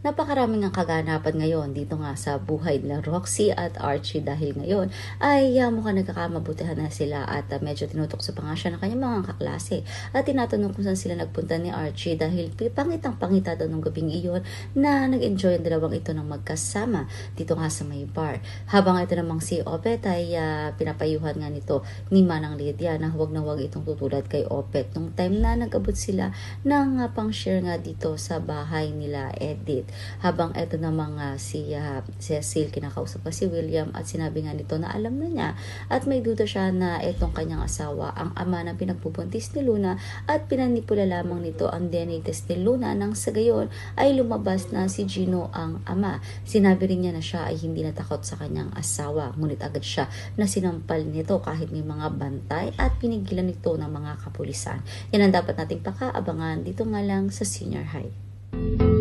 Napakaraming ang kaganapan ngayon dito nga sa buhay nila Roxy at Archie dahil ngayon ay uh, mukhang nagkakamabutihan na sila at uh, medyo tinutok sa panga siya ng kanyang mga kaklase. At tinatanong kung saan sila nagpunta ni Archie dahil pangitang pangita daw nung gabing iyon na nag-enjoy ang dalawang ito ng magkasama dito nga sa may bar. Habang ito namang si Opet ay uh, pinapayuhan nga nito ni Manang Lydia na huwag na huwag itong tutulad kay Opet. Nung time na nag-abot sila ng uh, pang-share nga dito sa bahay nila Edith habang eto na mga si uh, Cecil kinakausap pa si William at sinabi nga nito na alam na niya at may duda siya na etong kanyang asawa ang ama ng pinagbubuntis ni Luna at pinanipula lamang nito ang DNA test ni Luna nang sa gayon ay lumabas na si Gino ang ama. Sinabi rin niya na siya ay hindi natakot sa kanyang asawa ngunit agad siya na sinampal nito kahit may mga bantay at pinigilan nito ng mga kapulisan. Yan ang dapat nating pakaabangan dito nga lang sa senior high.